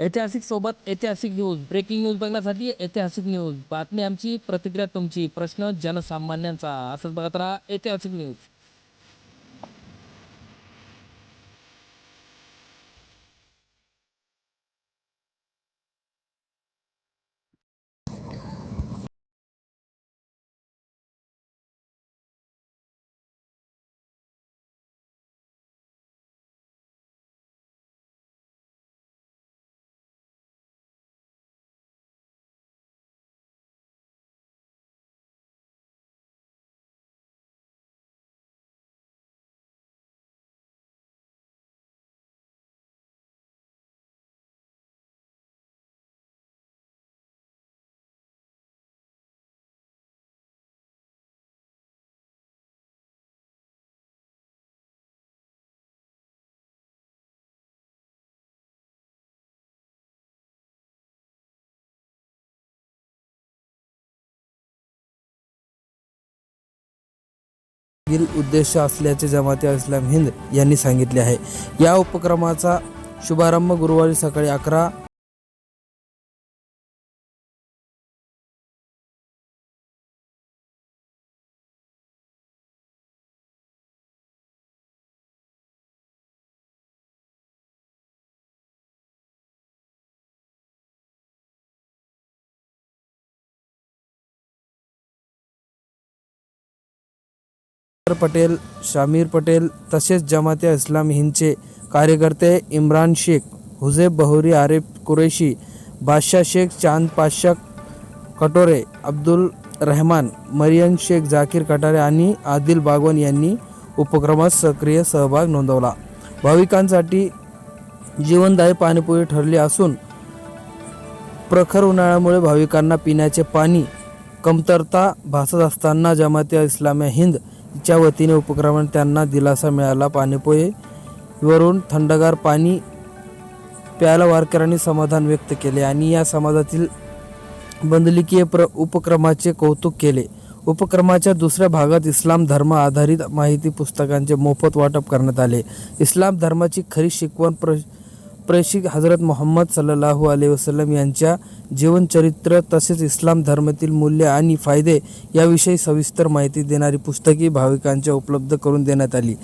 ऐतिहासिक सोबत ऐतिहासिक न्यूज ब्रेकिंग न्यूज बघण्यासाठी ऐतिहासिक न्यूज बातमी आमची प्रतिक्रिया तुमची प्रश्न जनसामान्यांचा. असंच बघत राहा ऐतिहासिक न्यूज उद्देश असल्याचे जमाते इस्लाम हिंद यांनी सांगितले आहे. या उपक्रमाचा शुभारंभ गुरुवारी सकाळी अकरा पटेल शामीर पटेल तसेच जमाते इस्लाम हिंदचे कार्यकर्ते इम्रान शेख हुजेब बहुरी आरिफ कुरेशी बादशाह शेख चांद पाशा कटोरे अब्दुल रहमान मरियन शेख जाकीर कटारे आणि आदिल बागवान यांनी उपक्रमात सक्रिय सहभाग नोंदवला. भाविकांसाठी जीवनदायी पाणीपुरी ठरली असून प्रखर उन्हाळ्यामुळे भाविकांना पिण्याचे पाणी कमतरता भासत असताना जमाते इस्लामी हिंद च्या वतीने उपक्रमाने त्यांना दिलासा मिळाला. पाणीपोई वरून थंडगार पाणी प्यायला वारकऱ्यांनी समाधान व्यक्त केले आणि या समाजातील बंदलिकीय प्र उपक्रमाचे कौतुक केले. उपक्रमाच्या दुसऱ्या भागात इस्लाम धर्म आधारित माहिती पुस्तकांचे मोफत वाटप करण्यात आले. इस्लाम धर्माची खरी शिकवण प्र प्रेषिक हजरत मोहम्मद सल्लाहू अलैहि वसलम यांच्या जीवनचरित्र तसेच इस्लाम धर्मातील मूल्य आणि फायदे याविषयी सविस्तर माहिती देणारी पुस्तके भाविकांच्या उपलब्ध करून देण्यात आली.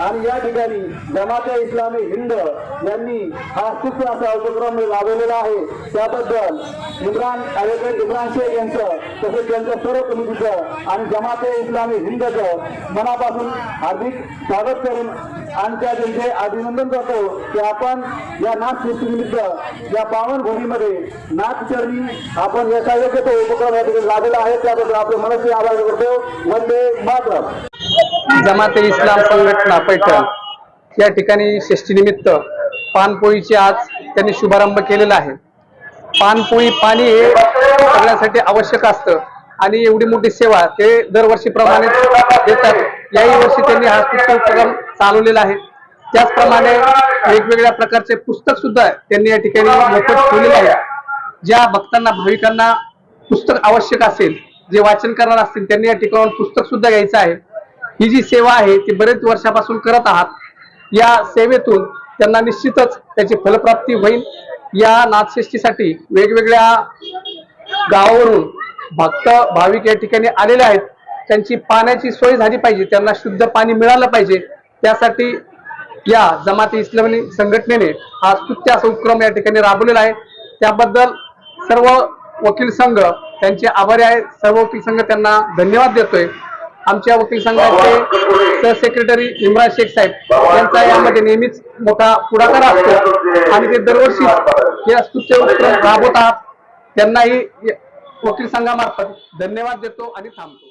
आणि या ठिकाणी जमाते इस्लामी हिंद यांनी हा स्तुत्य असा उपक्रम राबवलेला आहे. त्याबद्दल इम्रान ॲडव्होकेट इम्रान शेख यांचं तसेच त्यांचं सर्व समितीचं आणि जमाते इस्लामी हिंदचं मनापासून हार्दिक स्वागत करून आणि त्या त्यांचे अभिनंदन करतो की आपण या नाथ निमित्त या पावन भूमीमध्ये नाथचरणी आपण याचा योग्य तो उपक्रम या ठिकाणी लाभलेला आहे. त्याबद्दल आपले मनस्वी आभार करतो. वंदे मातरम. जमाते इस्लाम संघटना पैठण. या ठिकाणी षष्टीनिमित्त पानपोळीचे आज त्यांनी शुभारंभ केलेला आहे. पानपोळी पाणी हे सगळ्यांसाठी आवश्यक असतं आणि एवढी मोठी सेवा ते दरवर्षीप्रमाणे देतात. याही वर्षी त्यांनी हा पुस्तक उपक्रम चालवलेला आहे. त्याचप्रमाणे वेगवेगळ्या प्रकारचे पुस्तक सुद्धा त्यांनी या ठिकाणी मोफत ठेवलेले आहे. ज्या भक्तांना भाविकांना पुस्तक आवश्यक असेल जे वाचन करणार असतील त्यांनी या ठिकाणाहून पुस्तक सुद्धा घ्यायचं आहे. ही जी सेवा आहे ती बरेच वर्षापासून करत आहात या सेवेतून त्यांना निश्चितच त्याची फलप्राप्ती होईल. या नाथषष्ठीसाठी वेगवेगळ्या गावावरून भक्त भाविक या ठिकाणी आलेले आहेत. त्यांची पाण्याची सोय झाली पाहिजे त्यांना शुद्ध पाणी मिळालं पाहिजे. त्यासाठी या जमाती इस्लामी संघटनेने हा स्तुत्य असा उपक्रम या ठिकाणी राबवलेला आहे. त्याबद्दल सर्व वकील संघ त्यांचे आभारी आहे सर्व वकील संघ त्यांना धन्यवाद देतोय. आमच्या वकील संघाचे सहसेक्रेटरी इम्रान शेख साहेब यांचा यामध्ये नेहमीच मोठा पुढाकार असतो. आणि ते दरवर्षी या स्तुत्य उपक्रम राबवत त्यांनाही वकील संघामार्फत धन्यवाद देतो आणि थांबतो.